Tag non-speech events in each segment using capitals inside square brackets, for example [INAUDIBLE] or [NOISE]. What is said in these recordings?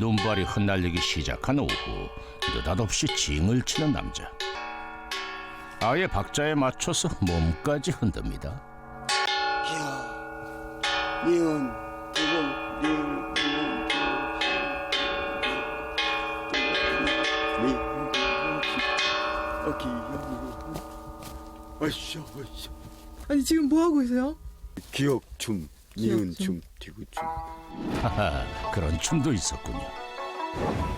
눈발이 흩날리기 시작한 오후 느닷없이 징을 치는 남자 아예 박자에 맞춰서 몸까지 흔듭니다 니은, 두번, 니은, 니은. 아니 지금 뭐 하고 계세요? 기억 춤, 니은 기억춤. 춤, 디귿춤. 하하 그런 춤도 있었군요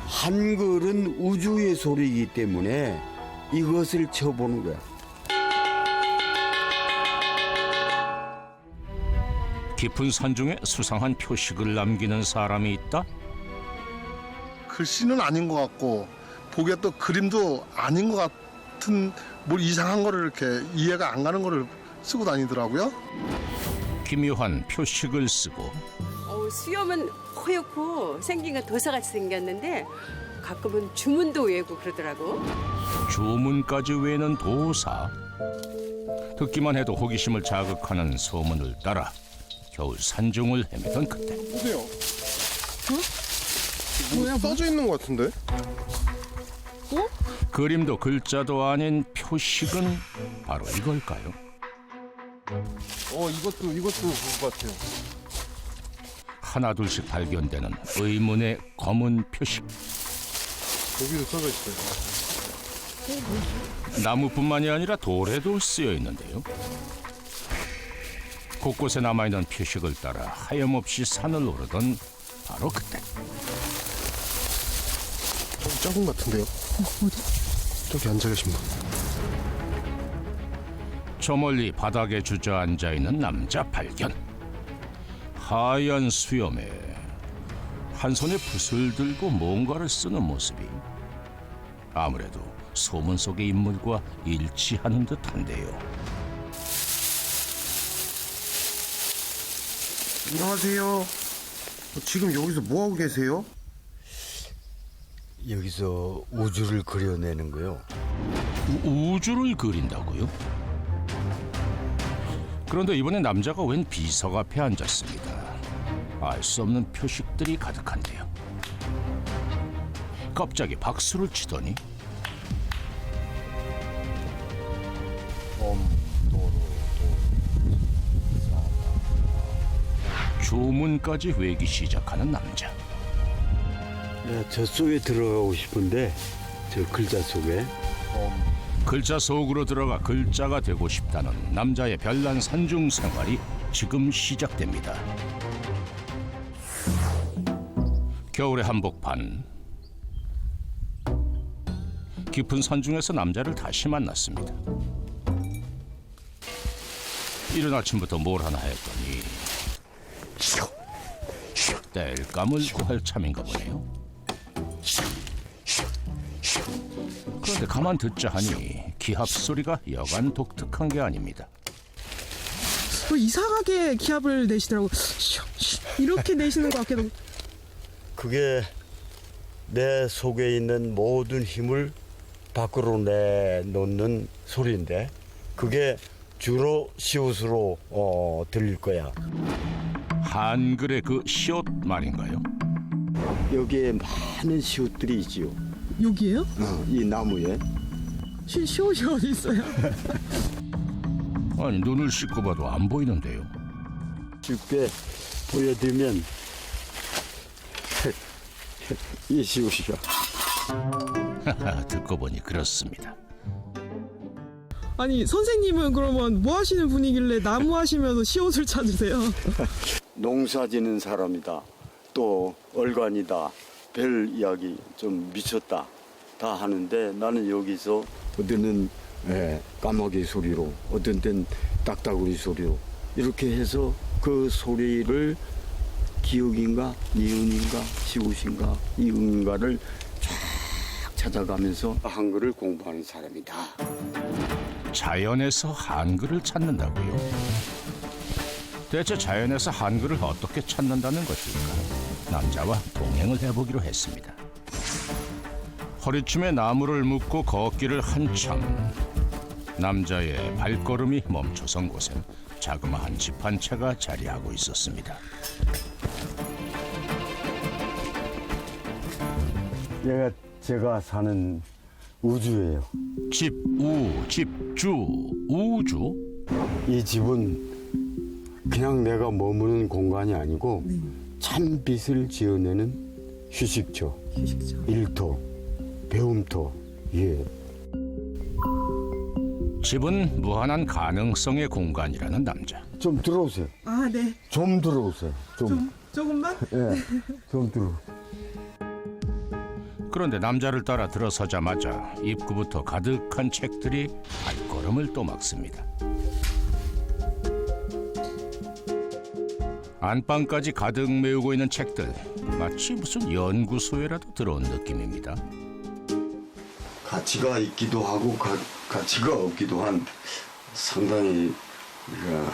한글은 우주의 소리이기 때문에 이것을 쳐보는 거야. 깊은 산 중에 수상한 표식을 남기는 사람이 있다 글씨는 아닌 것 같고 보기에 또 그림도 아닌 것 같은 뭘 이상한 거를 이렇게 이해가 안 가는 거를 쓰고 다니더라고요. 기묘한 표식을 쓰고 어, 수염은 허옇고 생긴 건 도사같이 생겼는데 가끔은 주문도 외우고 그러더라고. 주문까지 외는 도사 듣기만 해도 호기심을 자극하는 소문을 따라 겨울 산중을 헤매던 그때 보세요. 뭐야 뭐? 써져 있는 것 같은데? 그림도 글자도 아닌 표식은 바로 이걸까요? 어 이것도 이것도 그거 같아요. 하나둘씩 발견되는 의문의 검은 표식 여기도 써져 있어요. 나무뿐만이 아니라 돌에도 쓰여 있는데요 곳곳에 남아있는 표식을 따라 하염없이 산을 오르던 바로 그때 좀 작은 것 같은데요? 어디? 저기 앉아 계신 분. 저 멀리 바닥에 주저앉아 있는 남자 발견. 하얀 수염에 한 손에 붓을 들고 뭔가를 쓰는 모습이 아무래도 소문 속의 인물과 일치하는 듯한데요. 안녕하세요. 지금 여기서 뭐 하고 계세요? 여기서 우주를 그려내는 거요. 우, 우주를 그린다고요? 그런데 이번에 남자가 웬 비석 앞에 앉았습니다. 알 수 없는 표식들이 가득한데요. 갑자기 박수를 치더니 주문까지 외기 시작하는 남자. 네, 저 속에 들어가고 싶은데 저 글자 속에 글자 속으로 들어가 글자가 되고 싶다는 남자의 별난 산중 생활이 지금 시작됩니다. 겨울의 한복판 깊은 산중에서 남자를 다시 만났습니다. 이른 아침부터 뭘 하나 했더니 뗄감을 구할 참인가 보네요. 그런데 가만 듣자 하니 기합 소리가 여간 독특한 게 아닙니다. 뭐 이상하게 기합을 내시더라고. 이렇게 내시는 것 같기도. 그게 내 속에 있는 모든 힘을 밖으로 내놓는 소리인데 그게 주로 시옷으로 어, 들릴 거야. 한글의 그 시옷 말인가요? 여기에 많은 시옷들이 있지요. 여기에요? 어, 이 나무에. 시, 시옷이 어디 있어요? [LAUGHS] 아니 눈을 씻고 봐도 안 보이는데요. 쉽게 보여드리면 [LAUGHS] 이 시옷이야. 하하, [LAUGHS] 듣고 보니 그렇습니다. 아니 선생님은 그러면 뭐 하시는 분이길래 나무 하시면서 시옷을 찾으세요? 농사 지는 사람이다. 또 얼간이다. 별 이야기 좀 미쳤다. 다 하는데 나는 여기서 어디는 예, 까마귀 소리로 어떤 땐 딱따구리 소리로 이렇게 해서 그 소리를 기억인가 니은인가 시옷인가 이응인가를 쫙 찾아가면서 한글을 공부하는 사람이다. 자연에서 한글을 찾는다고요? 대체 자연에서 한글을 어떻게 찾는다는 것일까? 남자와 동행을 해보기로 했습니다. 허리춤에 나무를 묶고 걷기를 한참 남자의 발걸음이 멈춰선 곳엔 자그마한 집 한 채가 자리하고 있었습니다. 얘가 제가 사는 우주예요. 집, 우, 집, 주, 우주? 이 집은 그냥 내가 머무는 공간이 아니고 참 빛을 지어내는 휴식처, 휴식처. 일터, 배움터. 예. 집은 무한한 가능성의 공간이라는 남자. 좀 들어오세요. 아, 네. 좀 들어오세요. 좀. 좀 조금만. 예. 좀 들어. 그런데 남자를 따라 들어서자마자 입구부터 가득한 책들이 발걸음을 또 막습니다. 안방까지 가득 메우고 있는 책들 마치 무슨 연구소에라도 들어온 느낌입니다. 가치가 있기도 하고 가, 가치가 없기도 한 상당히 우리가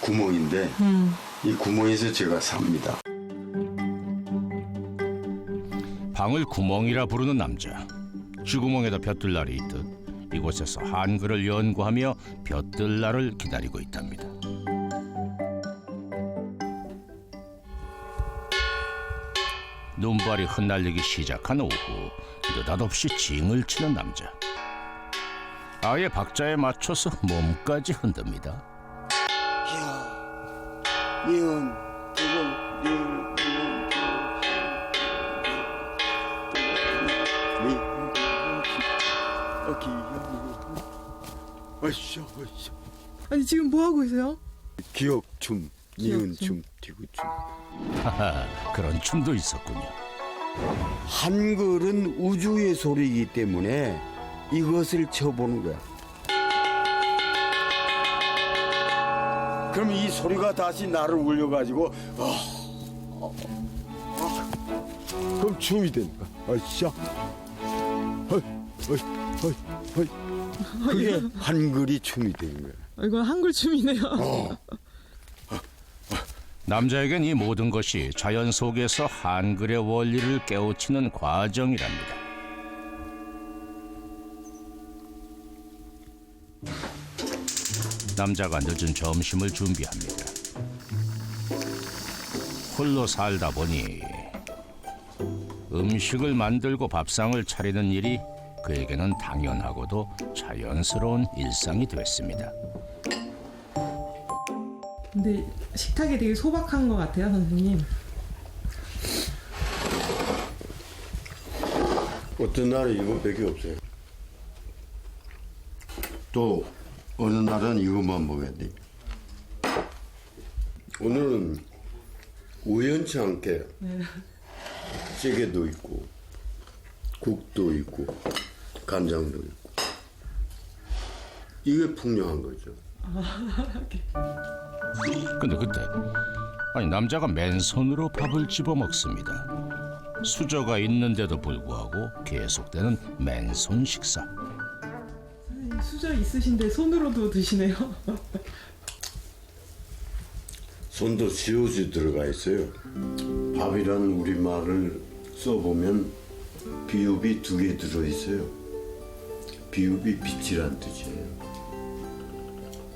구멍인데 이 구멍에서 제가 삽니다. 방을 구멍이라 부르는 남자. 쥐구멍에다 볕들날이 있듯 이곳에서 한글을 연구하며 볕들날을 기다리고 있답니다. 눈발이 흩날리기 시작한 오후 느닷없이 징을 치는 남자. 아예 박자에 맞춰서 몸까지 흔듭니다. 니은 두번 니은 어이씨 어이씨 아니 지금 뭐 하고 계세요? 기억 춤 니은춤 기억춤. 디귿 춤 하하, 그런 춤도 있었군요. 한글은 우주의 소리이기 때문에 이것을 쳐보는 거야. 그럼 이 소리가 다시 나를 울려가지고 어, 어, 어. 그럼 춤이 되는 거야. 아이씨, 어이, 어이, 어이, 어이. 그게 한글이 춤이 되는 거야. 아, 이건 한글 춤이네요. 남자에겐 이 모든 것이 자연 속에서 한글의 원리를 깨우치는 과정이랍니다. 남자가 늦은 점심을 준비합니다. 홀로 살다 보니 음식을 만들고 밥상을 차리는 일이 그에게는 당연하고도 자연스러운 일상이 됐습니다. 근데 식탁이 되게 소박한 것 같아요, 선생님. 어떤 날은 이거밖에 없어요. 또 어느 날은 이것만 먹어야 돼. 오늘은 우연치 않게 찌개도 있고 국도 있고 간장도 있고 이게 풍요한 거죠. [LAUGHS] 근데 그때 아니 남자가 맨손으로 밥을 집어 먹습니다. 수저가 있는데도 불구하고 계속되는 맨손 식사. 수저 있으신데 손으로도 드시네요. 손도 지우지 들어가 있어요. 밥이라는 우리 말을 써보면 비읍이 두 개 들어 있어요. 비읍이 빛이란 뜻이에요.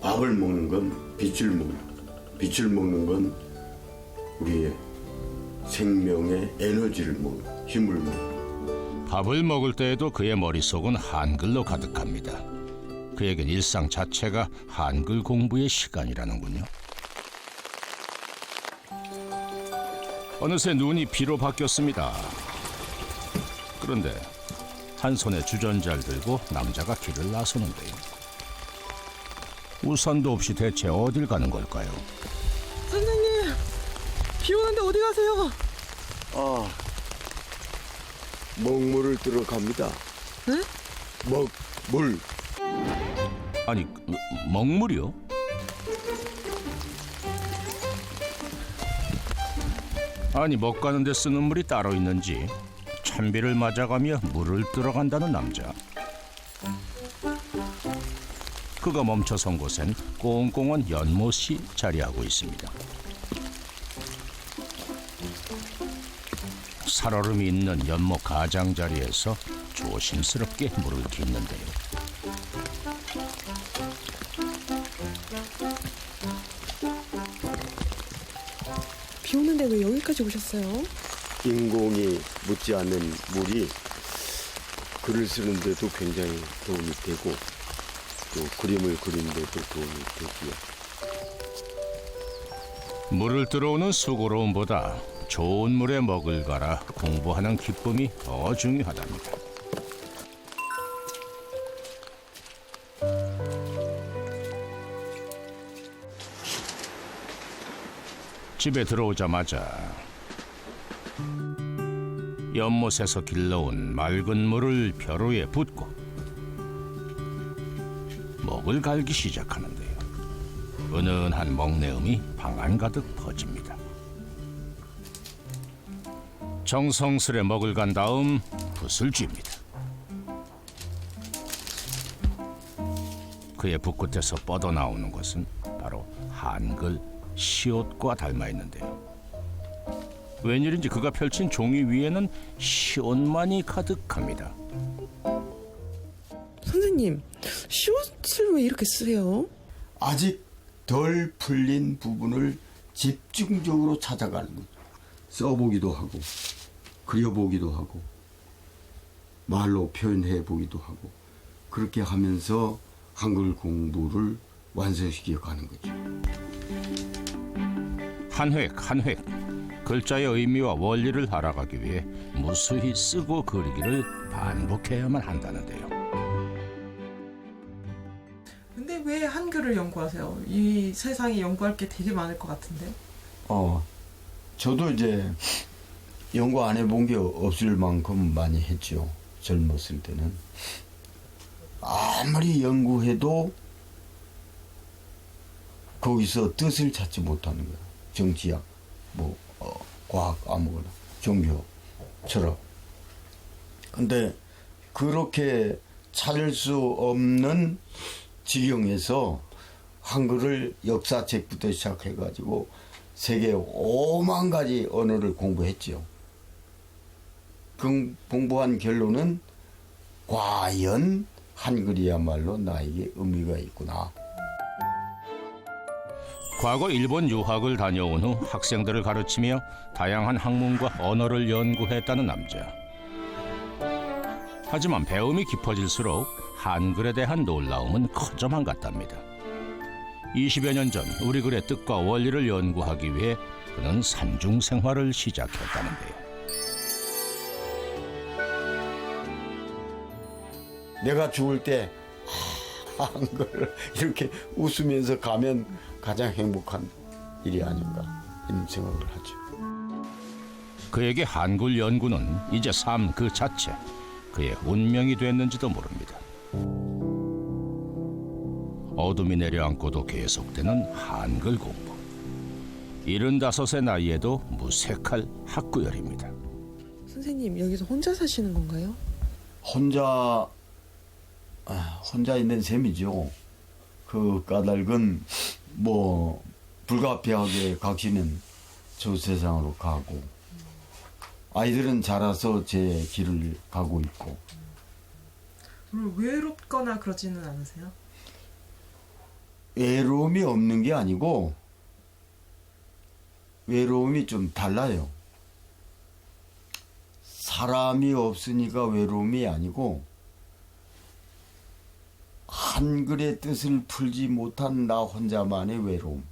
밥을 먹는 건 빛을 먹는 빛을 먹는 건 우리의 생명의 에너지를 먹는 힘을 먹는 밥을 먹을 때에도 그의 머릿속은 한글로 가득합니다. 그에겐 일상 자체가 한글 공부의 시간이라는군요. 어느새 눈이 비로 바뀌었습니다. 그런데 한 손에 주전자를 들고 남자가 길을 나서는데요. 우산도 없이 대체 어딜 가는 걸까요? 선생님, 비 오는데 어디 가세요? 아 먹물을 들어갑니다. 네? 먹물 아니 그, 먹물이요? 아니 먹 가는데 쓰는 물이 따로 있는지 찬비를 맞아가며 물을 들어간다는 남자. 그가 멈춰선 곳엔 꽁꽁한 연못이 자리하고 있습니다. 살얼음이 있는 연못 가장자리에서 조심스럽게 물을 깃는데요. 비 오는데 왜 여기까지 오셨어요? 인공이 묻지 않는 물이 글을 쓰는데도 굉장히 도움이 되고 또 그림을 그리는 데도 도움이 되고요. 물을 들어오는 수고로움보다 좋은 물에 먹을 가라 공부하는 기쁨이 더 중요하답니다. 집에 들어오자마자 연못에서 길러온 맑은 물을 벼루에 붓고 먹을 갈기 시작하는데요. 은은한 먹내음이 방 안 가득 퍼집니다. 정성스레 먹을 간 다음 붓을 쥡니다. 그의 붓끝에서 뻗어나오는 것은 바로 한글 시옷과 닮아 있는데요. 웬일인지 그가 펼친 종이 위에는 시옷만이 가득합니다. 선생님, 시옷을 왜 이렇게 쓰세요? 아직 덜 풀린 부분을 집중적으로 찾아가는 거죠. 써보기도 하고, 그려보기도 하고, 말로 표현해 보기도 하고, 그렇게 하면서 한글 공부를 완성시켜 가는 거죠. 한 획 한 획 글자의 의미와 원리를 알아가기 위해 무수히 쓰고 그리기를 반복해야만 한다는데요. 한글을 연구하세요? 이 세상에 연구할 게 되게 많을 것 같은데. 어, 저도 이제 연구 안 해본 게 없을 만큼 많이 했죠. 젊었을 때는. 아무리 연구해도 거기서 뜻을 찾지 못하는 거야. 정치학, 뭐, 어, 과학, 아무거나, 종교, 철학. 근데 그렇게 찾을 수 없는 지경에서 한글을 역사책부터 시작해가지고 세계 5만 가지 언어를 공부했지요. 그 공부한 결론은 과연 한글이야말로 나에게 의미가 있구나. 과거 일본 유학을 다녀온 후 학생들을 가르치며 다양한 학문과 언어를 연구했다는 남자. 하지만 배움이 깊어질수록 한글에 대한 놀라움은 커져만 갔답니다. 20여 년 전 우리 글의 뜻과 원리를 연구하기 위해 그는 산중 생활을 시작했다는데요. 내가 죽을 때 아, 한글 이렇게 웃으면서 가면 가장 행복한 일이 아닌가 이런 생각을 하죠. 그에게 한글 연구는 이제 삶 그 자체, 그의 운명이 됐는지도 모릅니다. 어둠이 내려앉고도 계속되는 한글 공부. 75의 나이에도 무색할 학구열입니다. 선생님, 여기서 혼자 사시는 건가요? 혼자 아, 혼자 있는 셈이죠. 그 까닭은 뭐 불가피하게 각시는 저 세상으로 가고 아이들은 자라서 제 길을 가고 있고 그럼 외롭거나 그러지는 않으세요? 외로움이 없는 게 아니고 외로움이 좀 달라요. 사람이 없으니까 외로움이 아니고 한글의 뜻을 풀지 못한 나 혼자만의 외로움.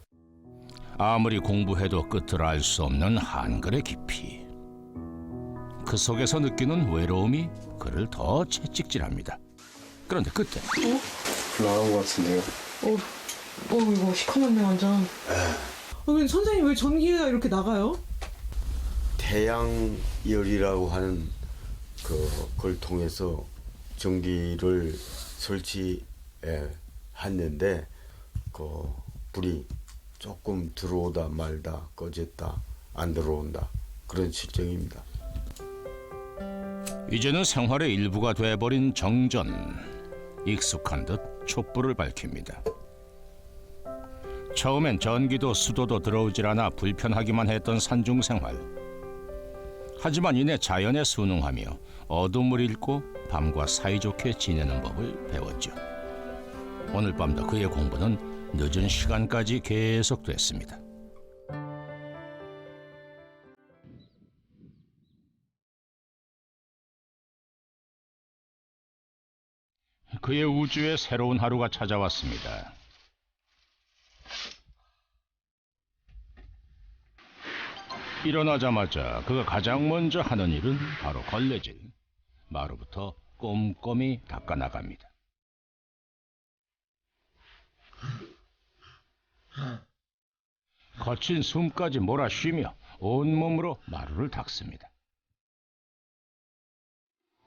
아무리 공부해도 끝을 알 수 없는 한글의 깊이. 그 속에서 느끼는 외로움이 그를 더 채찍질합니다. 그런데 그때 나온 것 같은데요. 어, 어 이거 시커멓네 완전. 어, 근데 선생님 왜 전기가 이렇게 나가요? 태양열이라고 하는 그 걸 통해서 전기를 설치했는데 그 불이 조금 들어오다 말다 꺼졌다 안 들어온다 그런 실정입니다. 이제는 생활의 일부가 돼버린 정전. 익숙한 듯 촛불을 밝힙니다. 처음엔 전기도 수도도 들어오질 않아 불편하기만 했던 산중 생활. 하지만 이내 자연에 순응하며 어둠을 잃고 밤과 사이좋게 지내는 법을 배웠죠. 오늘 밤도 그의 공부는 늦은 시간까지 계속됐습니다. 그의 우주에 새로운 하루가 찾아왔습니다. 일어나자마자 그가 가장 먼저 하는 일은 바로 걸레질. 마루부터 꼼꼼히 닦아 나갑니다. 거친 숨까지 몰아쉬며 온몸으로 마루를 닦습니다.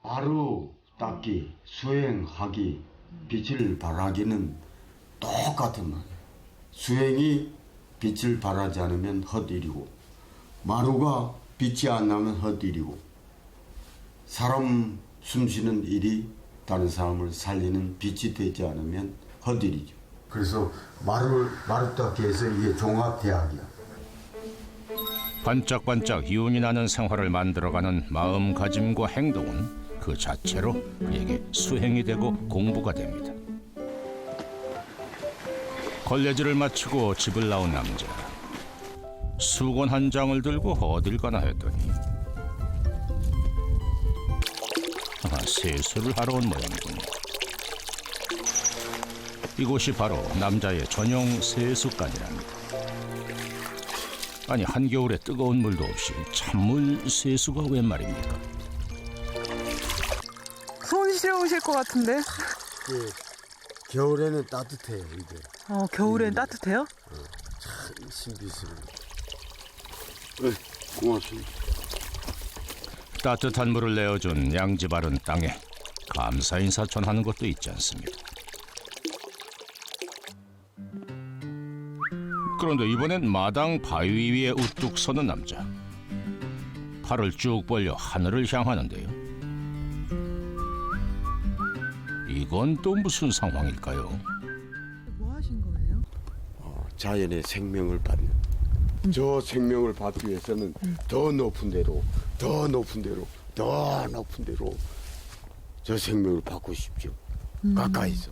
마루 닦기, 수행하기, 빛을 발하기는 똑같은 말이에요. 수행이 빛을 발하지 않으면 헛일이고 마루가 빛이 안 나면 헛일이고 사람 숨쉬는 일이 다른 사람을 살리는 빛이 되지 않으면 헛일이죠. 그래서 마루 마루 닦기에서 이게 종합 대학이야. 반짝반짝 기운이 나는 생활을 만들어가는 마음가짐과 행동은 그 자체로 그에게 수행이 되고 공부가 됩니다. 걸레질을 마치고 집을 나온 남자. 수건 한 장을 들고 어딜 가나 했더니 아, 세수를 하러 온 모양이군요. 이곳이 바로 남자의 전용 세수간이랍니다. 아니 한겨울에 뜨거운 물도 없이 찬물 세수가 웬 말입니까? 손 시려우실 것 같은데. 겨울에는 따뜻해요 이게 어, 겨울엔 따뜻해요? 신비스러워. 네, 고맙습니다. 따뜻한 물을 내어준 양지 바른 땅에 감사 인사 전하는 것도 있지 않습니다. 그런데 이번엔 마당 바위 위에 우뚝 서는 남자. 팔을 쭉 벌려 하늘을 향하는데요. 이건 또 무슨 상황일까요? 뭐 하신 거예요? 자연의 생명을 받는 저 생명을 받기 위해서는 더 높은 데로 더 높은 데로 더 높은 데로 저 생명을 받고 싶죠. 가까이서.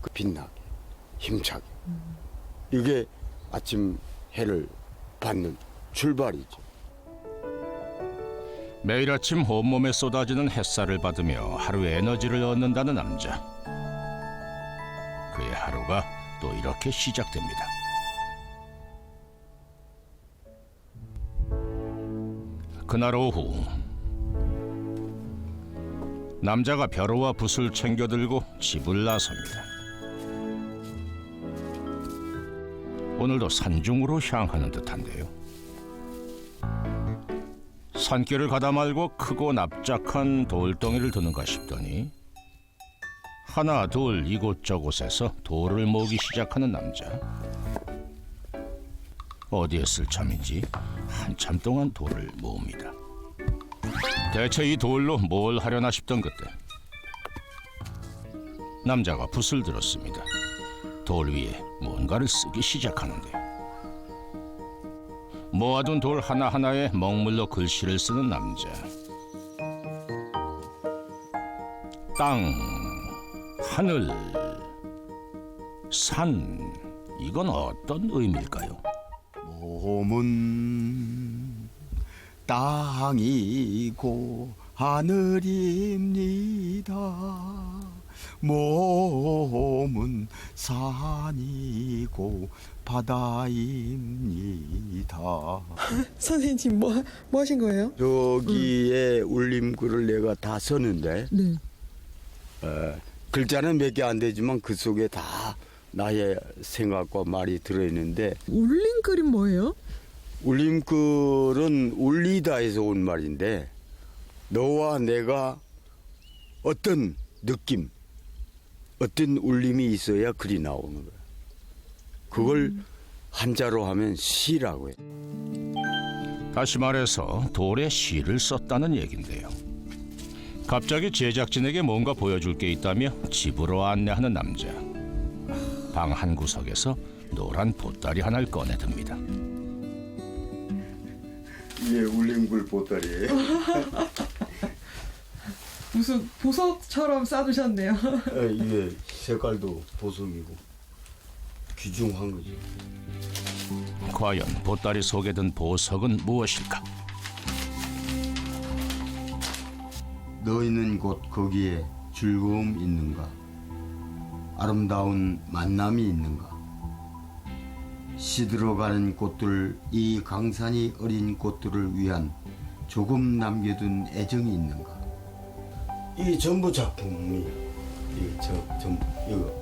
그 빛나게 힘차게. 이게 아침 해를 받는 출발이죠. 매일 아침 온몸에 쏟아지는 햇살을 받으며 하루의 에너지를 얻는다는 남자. 그의 하루가 또 이렇게 시작됩니다. 그날 오후 남자가 벼루와 붓을 챙겨 들고 집을 나섭니다. 오늘도 산중으로 향하는 듯한데요. 산길을 가다 말고 크고 납작한 돌덩이를 드는가 싶더니 하나 둘 이곳저곳에서 돌을 모으기 시작하는 남자 어디에 쓸 참인지 한참 동안 돌을 모읍니다 대체 이 돌로 뭘 하려나 싶던 그때 남자가 붓을 들었습니다 돌 위에 뭔가를 쓰기 시작하는데 모아둔 돌 하나하나에 먹물로 글씨를 쓰는 남자. 땅, 하늘, 산. 이건 어떤 의미일까요? 몸은 땅이고 하늘입니다. 몸은 산이고 바다입니다. [LAUGHS] 선생님 지금 뭐, 하- 뭐 하신 거예요? 여기에 울림글을 내가 다 썼는데 네. 어, 글자는 몇 개 안 되지만 그 속에 다 나의 생각과 말이 들어있는데 울린 그림 뭐예요? 울림글은 울리다에서 온 말인데 너와 내가 어떤 느낌, 어떤 울림이 있어야 글이 나오는 거야. 그걸 한자로 하면 시라고 해. 다시 말해서 돌에 시를 썼다는 얘긴데요. 갑자기 제작진에게 뭔가 보여줄 게 있다며 집으로 안내하는 남자. 방 한 구석에서 노란 보따리 하나를 꺼내듭니다. 이게 울림글 보따리예요. [LAUGHS] 무슨 보석처럼 싸두셨네요. 이게 색깔도 보석이고 귀중한 거지. 과연 보따리 속에 든 보석은 무엇일까? 너 있는 곳 거기에 즐거움 있는가? 아름다운 만남이 있는가? 시들어가는 꽃들, 이 강산이 어린 꽃들을 위한 조금 남겨둔 애정이 있는가? 이게 전부 작품이 이게 저 전부 이거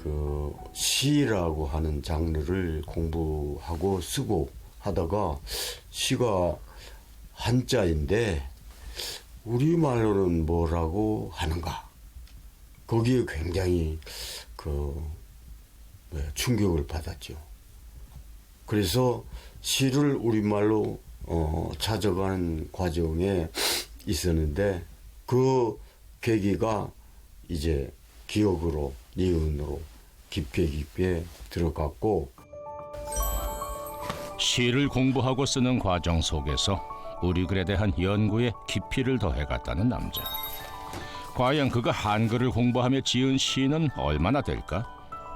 그 시라고 하는 장르를 공부하고 쓰고 하다가 시가 한자인데 우리말로는 뭐라고 하는가? 거기에 굉장히 그 뭐야, 충격을 받았죠. 그래서 시를 우리말로 어, 찾아가는 과정에 있었는데 그 계기가 이제 기억으로 니은으로 깊게 깊게 들어갔고 시를 공부하고 쓰는 과정 속에서 우리 글에 대한 연구에 깊이를 더해갔다는 남자. 과연 그가 한글을 공부하며 지은 시는 얼마나 될까?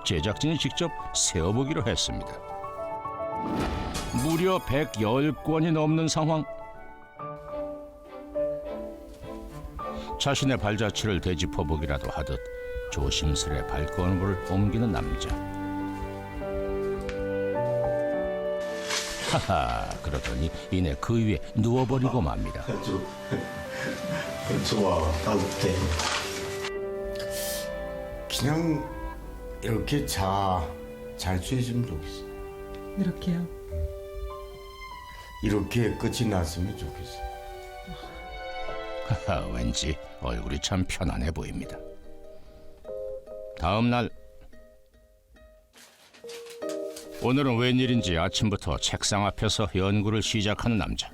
제작진이 직접 세어보기로 했습니다. 무려 110권이 넘는 상황. 자신의 발자취를 되짚어보기라도 하듯 조심스레 발걸음을 옮기는 남자. 하하, 그러더니 이내 그 위에 누워버리고 맙니다. [LAUGHS] 좋아 따뜻해 그냥 이렇게 자잘 수 있으면 좋겠어 이렇게요. 이렇게 끝이 났으면 좋겠어 하하, 왠지 얼굴이 참 편안해 보입니다. 다음 날 오늘은 웬일인지 아침부터 책상 앞에서 연구를 시작하는 남자.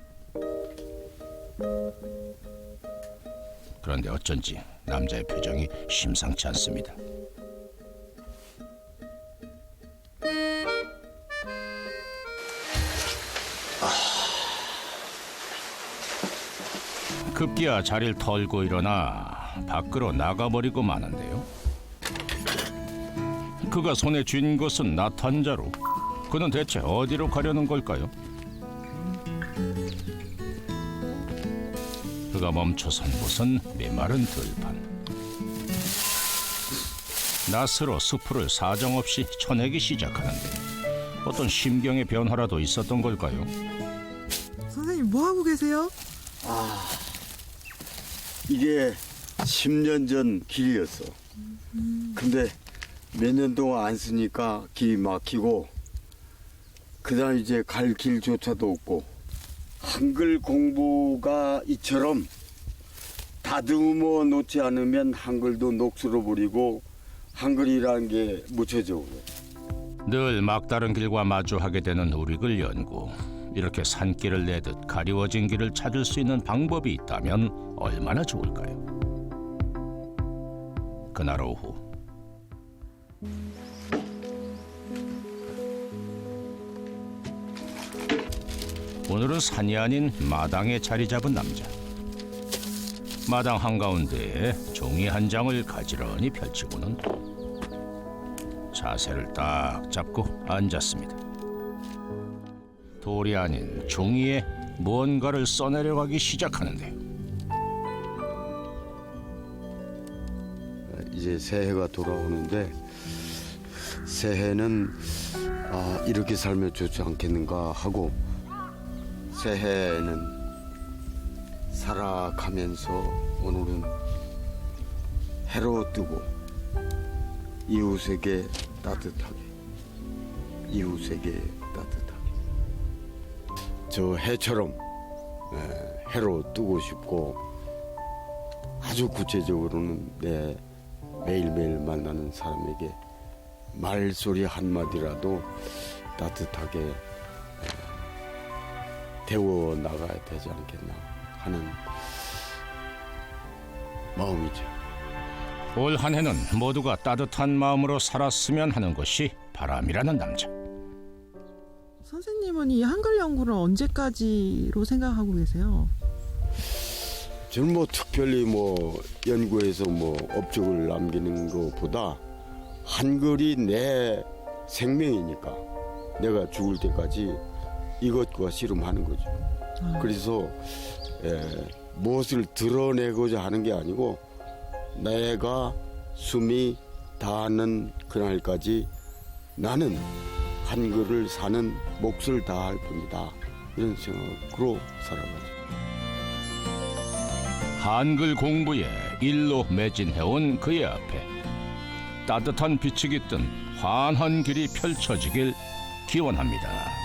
그런데 어쩐지 남자의 표정이 심상치 않습니다. 급기야 자리를 털고 일어나 밖으로 나가버리고 마는데요. 그가 손에 쥔 것은 나탄자루. 그는 대체 어디로 가려는 걸까요? 그가 멈춰선 곳은 메마른 들판. 낫으로 수풀을 사정없이 쳐내기 시작하는데 어떤 심경의 변화라도 있었던 걸까요? 선생님 뭐 하고 계세요? 이게 10년 전 길이었어 근데 몇 년 동안 안 쓰니까 길이 막히고 그다음 이제 갈 길조차도 없고 한글 공부가 이처럼 다듬어 놓지 않으면 한글도 녹슬어 버리고 한글이라는 게 묻혀져 버려. 늘 막다른 길과 마주하게 되는 우리글 연구. 이렇게 산길을 내듯 가리워진 길을 찾을 수 있는 방법이 있다면 얼마나 좋을까요? 그날 오후 오늘은 산이 아닌 마당에 자리 잡은 남자. 마당 한가운데에 종이 한 장을 가지런히 펼치고는 자세를 딱 잡고 앉았습니다. 돌이 아닌 종이에 무언가를 써내려가기 시작하는데요. 이제 새해가 돌아오는데 새해는 아, 이렇게 살면 좋지 않겠는가 하고 새해는 살아가면서 오늘은 해로 뜨고 이웃에게 따뜻하게 이웃에게 따뜻하게. 저 해처럼 에, 해로 뜨고 싶고 아주 구체적으로는 내 매일매일 만나는 사람에게 말소리 한마디라도 따뜻하게 에, 데워 나가야 되지 않겠나 하는 마음이죠. 올 한 해는 모두가 따뜻한 마음으로 살았으면 하는 것이 바람이라는 남자. 선생님은 이 한글 연구를 언제까지로 생각하고 계세요? 저는 뭐 특별히 뭐 연구해서 뭐 업적을 남기는 것보다 한글이 내 생명이니까 내가 죽을 때까지 이것과 씨름하는 거죠. 그래서 에, 무엇을 드러내고자 하는 게 아니고 내가 숨이 닿는 그날까지 나는 한글을 사는 몫을 다할 뿐이다. 이런 생각으로 살아가죠. 한글 공부에 일로 매진해온 그의 앞에 따뜻한 빛이 깃든 환한 길이 펼쳐지길 기원합니다.